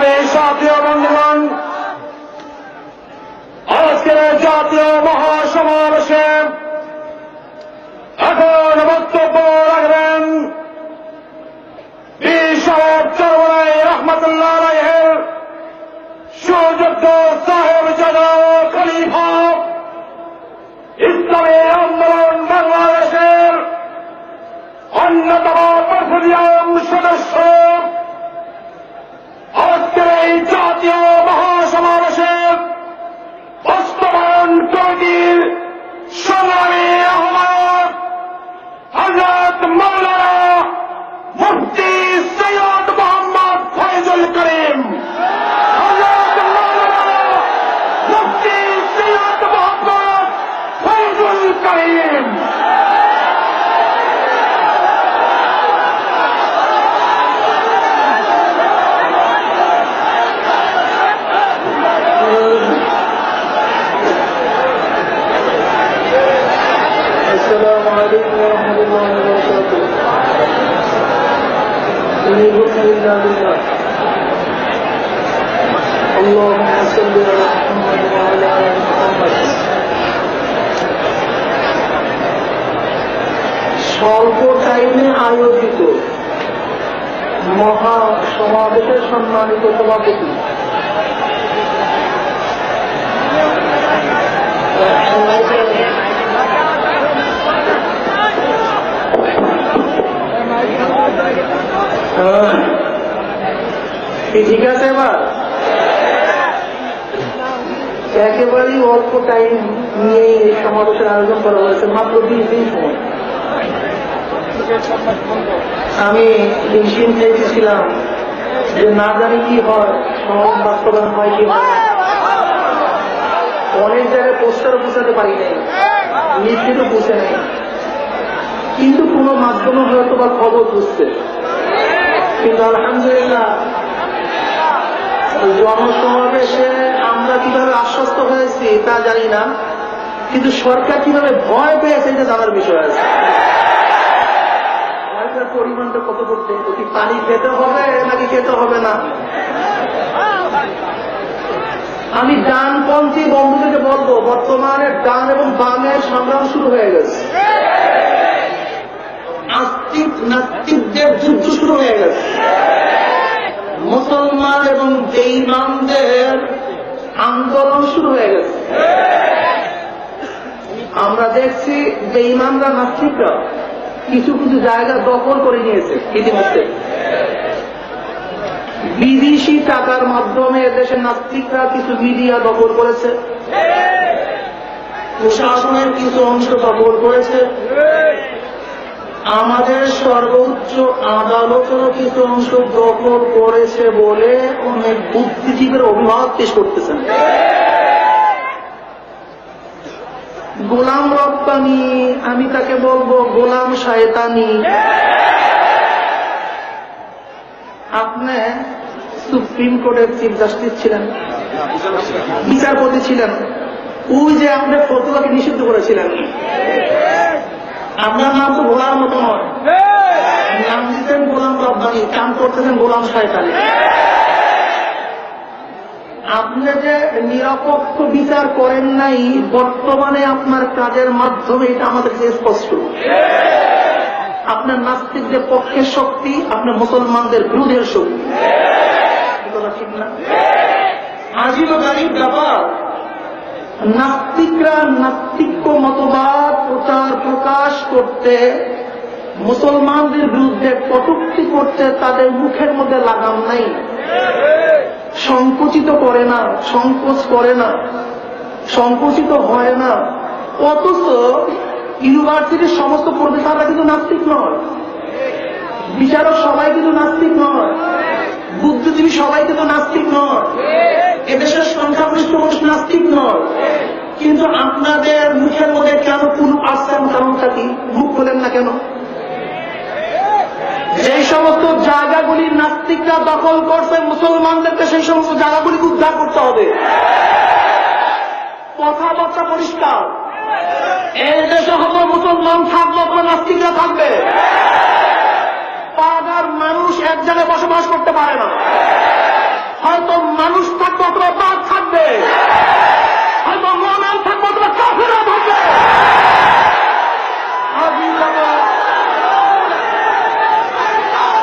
জাতীয় বন্ধুগণ, আজকের জাতীয় মহাসমাবেশে এখন বক্তব্য রাখবেন চরমাই রহমতুল্লাহ রায়ের সুযোগ্য সাহেব জাদা খলিফা ইসলামী আন্দোলন বাংলাদেশের অন্যতম প্রেসিডিয়াম সদস্য إن الحكم إلا لله اللهم صل على محمد وعلى آل محمد স্বল্প টাইমে আয়োজিত মহা সমাবেশের সম্মানিত সভাপতি হ্যাঁ। কি ঠিক আছে এবার? একেবারেই অল্প টাইম নিয়ে এই সমাবেশের আয়োজন করা হয়েছে, মাত্র বিশ দিন সময়। আমি হিমশিম চাইতেছিলাম যে না জানি কি হয় সমাজ বাস্তবায়ন হয় কি হয় অনেক জায়গায় পোস্টারও পোষাতে পারি নাই লিখিত বুঝে নেই। কিন্তু কোনো মাধ্যমে হয়তো বা খবর বুঝতে। কিন্তু আলহামদুলিল্লাহ জনসমাবেশে আমরা কীভাবে আশ্বস্ত হয়েছি তা জানি না, কিন্তু সরকার কীভাবে ভয় পেয়েছে এটা জানার বিষয় আছে। পরিমাণটা কত করতে কি পানি খেতে হবে নাকি খেতে হবে না? আমি ডানপন্থী বন্ধুদেরকে বলব, বর্তমানে ডান এবং বামের সংগ্রাম শুরু হয়ে গেছে। নাস্তিকদের যুদ্ধ শুরু হয়ে গেছে। মুসলমান এবং বেইমানদের আন্দোলন শুরু হয়ে গেছে। আমরা দেখছি বেইমানরা নাস্তিকরা কিছু কিছু জায়গা দখল করে নিয়েছে ইতিমধ্যে। বিদেশি টাকার মাধ্যমে এদেশের নাস্তিকরা কিছু মিডিয়া দখল করেছে। প্রশাসনের কিছু অংশ দখল করেছে। আমাদের সর্বোচ্চ আদালতেরও কিছু অংশ দখল করেছে বলে অনেক বুদ্ধিজীবীর অভিভাবক পেশ করতেছেন। গোলাম রপ্তানি আমি তাকে বলব গোলাম শায়তানি। আপনি সুপ্রিম কোর্টের চিফ জাস্টিস ছিলেন, বিচারপতি ছিলেন। ওই যে আপনি ফতুয়াকে নিষিদ্ধ করেছিলেন। আপনার নাম তো গোলাম মতো নয় নাম দিতেন গোলাম রব্বানি কাম করতেছেন গোলাম শয়তানি। আপনি যে নিরপেক্ষ বিচার করেন নাই বর্তমানে আপনার কাজের মাধ্যমে এটা আমাদের কাছে স্পষ্ট। আপনার নাস্তিকদের পক্ষের শক্তি আপনার মুসলমানদের বিরোধের শক্তি। ঠিক না? আজিব গাড়ির ব্যাপার। নাস্তিকরা নাস্তিক্য মতবাদ প্রচার প্রকাশ করতে, মুসলমানদের বিরুদ্ধে কটুক্তি করতে তাদের মুখের মধ্যে লাগাম নাই। সংকুচিত করে না, সংকোচ করে না, সংকুচিত হয় না। অথচ ইউনিভার্সিটির সমস্ত প্রফেসররা কিন্তু নাস্তিক নয়। বিচারক সবাই কিন্তু নাস্তিক নয়। বুদ্ধিজীবী সবাই কিন্তু নাস্তিক নয়। এদেশের সংখ্যাগরিষ্ঠ মানুষ নাস্তিক নয়। কিন্তু আপনাদের মুখের মধ্যে কেন কোন আসছেন কারণটা কি? মুখ খোলেন না কেন? যেই সমস্ত জায়গাগুলি নাস্তিকরা দখল করছে মুসলমানদেরকে সেই সমস্ত জায়গাগুলিকে উদ্ধার করতে হবে। কথাবার্তা পরিষ্কার। এই দেশে হতো মুসলমান থাকব অথবা নাস্তিকরা থাকবে? পাড়ার মানুষ এক জায়গায় বসবাস করতে পারে না। তোমরা বাদ থাকবে। হয়তো থাকব তোমরা কাফেরা থাকবে।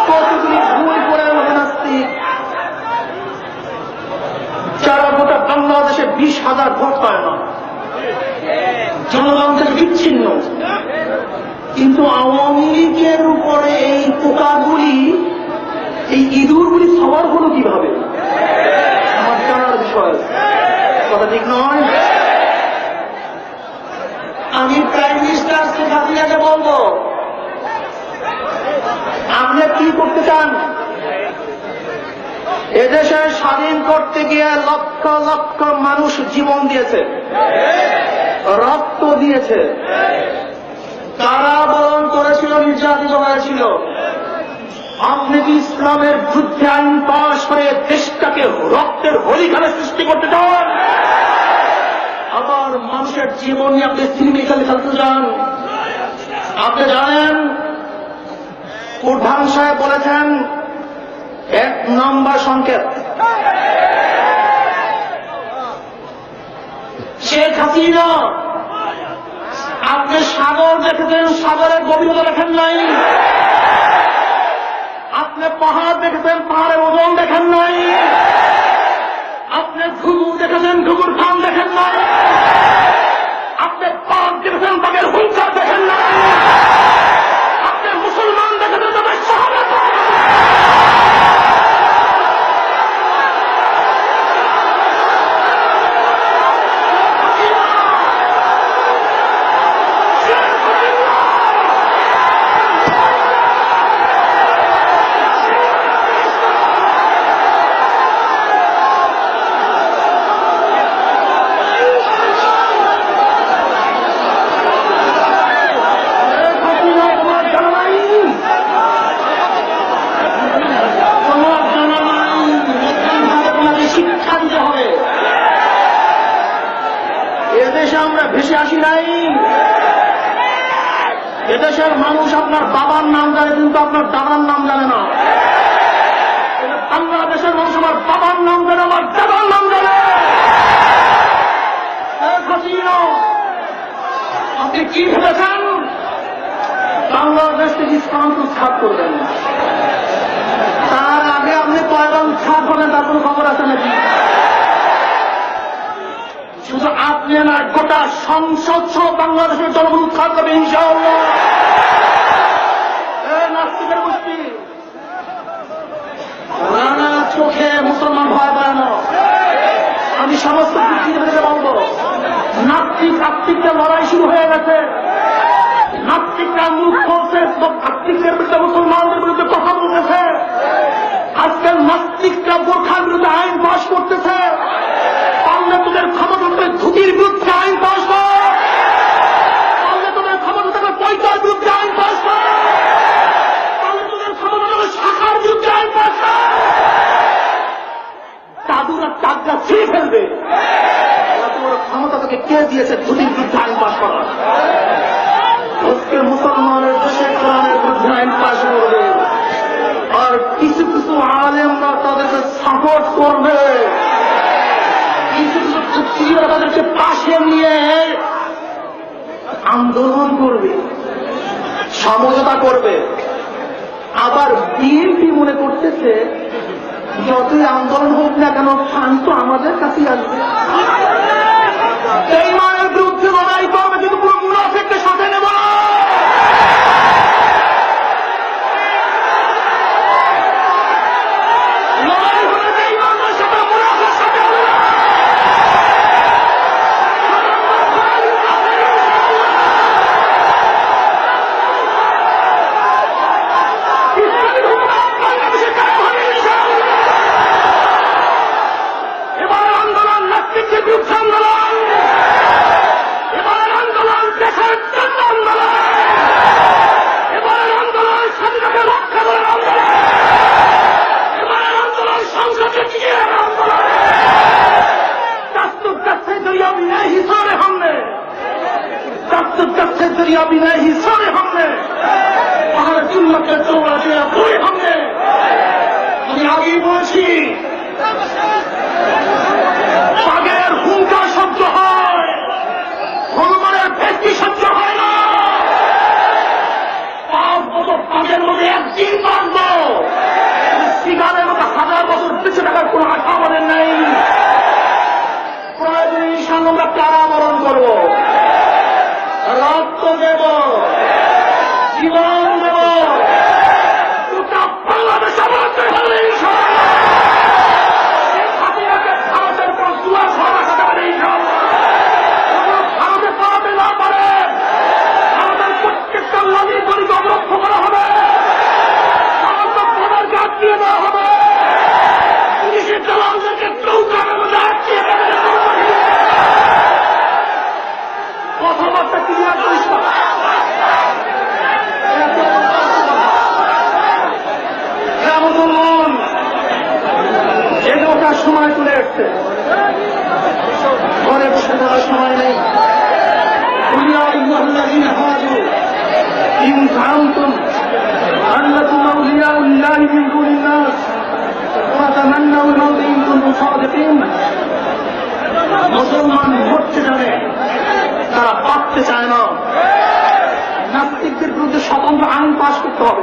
কতগুলি ভুল করে ওঠে নাস্তিক। যারা গোটা বাংলাদেশে বিশ হাজার ভোট পায় না, জনগণ থেকে বিচ্ছিন্ন। কিন্তু আওয়ামী লীগের উপরে এই পোকাগুলি, এই ইঁদুরগুলি সবার হলো কীভাবে? আমার কথা ঠিক নয়? আমি প্রাইম মিনিস্টার শেখ হাসিনাকে বলব, আপনি কি করতে চান? এদেশে স্বাধীন করতে গিয়ে লক্ষ লক্ষ মানুষ জীবন দিয়েছে, রক্ত দিয়েছে। কারাবরণ করেছিল? নির্যাতিত হয়েছিল। আপনি কি ইসলামের যুদ্ধে আইন পাশ করে দেশটাকে রক্তের হোলিখানে সৃষ্টি করতে চান। আবার মানুষের জীবন নিয়ে আপনি সিনেমি খেলে খেলতে চান আপনি জানেন প্রধান সাহেব বলেছেন, এক নম্বর সংকেত। শেখ হাসিনা, আপনি সাগর দেখেছেন সাগরের গভীরতা দেখেন নাই। দেখেছেন পাহাড়ের ওজন দেখেন নাই? আপনি ঘুঘু দেখেছেন ঘুঘুর খান দেখেন নাই আপনি পাক দেখেছেন বাঘের হুঙ্কার দেখেন নাই আপনি মুসলমান দেখেছেন তবে শাহাদাত হাসিনা তোমার জানা নাই তোমার জানা নাই নতুনভাবে তোমাকে শিক্ষা দিতে হবে এদেশে আমরা ভেসে আসি নাই এদেশের মানুষ আপনার বাবার নাম জানে, কিন্তু আপনার দাদার নাম জানে না। বাংলাদেশের মানুষ আমার বাবার নাম জানে, আমার দাদার নাম জানে। আপনি কি ভেবেছেন? বাংলাদেশ থেকে ইসলাম উৎখাত করবেন তার আগে আপনি কয়বার উৎখাত হবেন তার কোনো খবর আছে নাকি? আপনি না গোটা সংসদ সহ বাংলাদেশের জনগণ উৎখাত করবে ইনশাআল্লাহ। গোষ্ঠী, রানা চোখে মুসলমান ভয় পায় না। আমি সমস্ত পৃথিবীতে বলব নাস্তিক আত্মিকটা লড়াই শুরু হয়ে গেছে। নাস্তিকরা মুখ খুলছে আত্মিকের বিরুদ্ধে মুসলমানদের বিরুদ্ধে কথা বলতেছে। আজকে নাস্তিকরা বোরখার বিরুদ্ধে আইন পাশ করতেছে। পারলে তোদের ক্ষমতা থাকবে ধুতির বিরুদ্ধে আইন কর। পারলে তোদের ক্ষমতা থাকবে পয়সার বিরুদ্ধে আইন কর। পারলে তোদের ক্ষমতা থাকবে শাখার বিরুদ্ধে আইন কর। দাদুরা চাকরা ছিঁড়ে ফেলবে। বড় ক্ষমতা তোকে কে দিয়েছে ধুতির বিরুদ্ধে আইন পাশ করার? মুসলমানের দেশে কোরআনের বিরুদ্ধে আইন পাশ করবে। আর কিছু কিছু আলেমরা তাদেরকে সাপোর্ট করবে। কিছু কুচিরা তাদেরকে পাশে নিয়ে আন্দোলন করবে, সমঝোতা করবে। আবার বিএনপি মনে করতেছে, যতই আন্দোলন হোক না কেন ফান তো আমাদের কাছেই আসবে। এই মায়ের বিরুদ্ধে লড়াই ব্যাপারটা ক্লিয়ার করিস না এগারোটার সময় তুলে এসছে ঘরে বসে থাকার সময় নেই إن زعمتم أنكم أولياء الله من دون الناس وتمنوا الموت পাশ করতে হবে।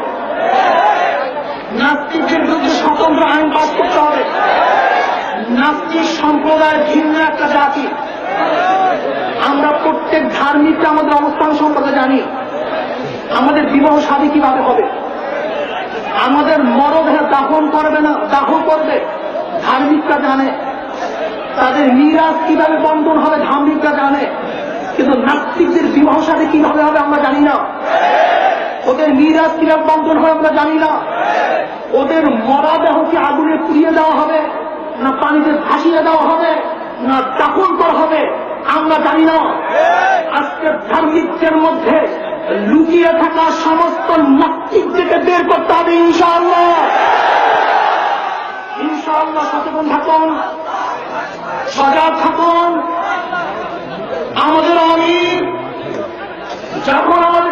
নাস্তিকদের বিরুদ্ধে স্বতন্ত্র আইন পাশ করতে হবে। নাস্তিক সম্প্রদায় ভিন্ন একটা জাতি। আমরা প্রত্যেক ধার্মিকটা আমাদের অবস্থান সম্পর্কে জানি। আমাদের বিবাহ শাদী কীভাবে হবে? আমাদের মরদেহ দাফন করবে না দাহ করবে? ধার্মিকরা জানে। তাদের মিরাজ কীভাবে বন্ধন হবে ধার্মিকরা জানে। কিন্তু নাস্তিকদের বিবাহ সাথে কীভাবে হবে আমরা জানি না। ওদের মিরাজ কীভাবে বন্ধন হবে আমরা জানি না। ওদের মরাদেহ কি আগুনে পুড়িয়ে দেওয়া হবে? না পানিতে ভাসিয়ে দেওয়া হবে? না দাফন করা হবে? আমরা জানি না। আজকে ধার্মিকদের মধ্যে লুকিয়ে থাকা সমস্ত নাস্তিকদেরকে বের করতে হবে ইনশাআল্লাহ। ইনশাআল্লাহ সচেতন থাকুন। সজাগ থাকুন। আমাদের অমির যখন দিবে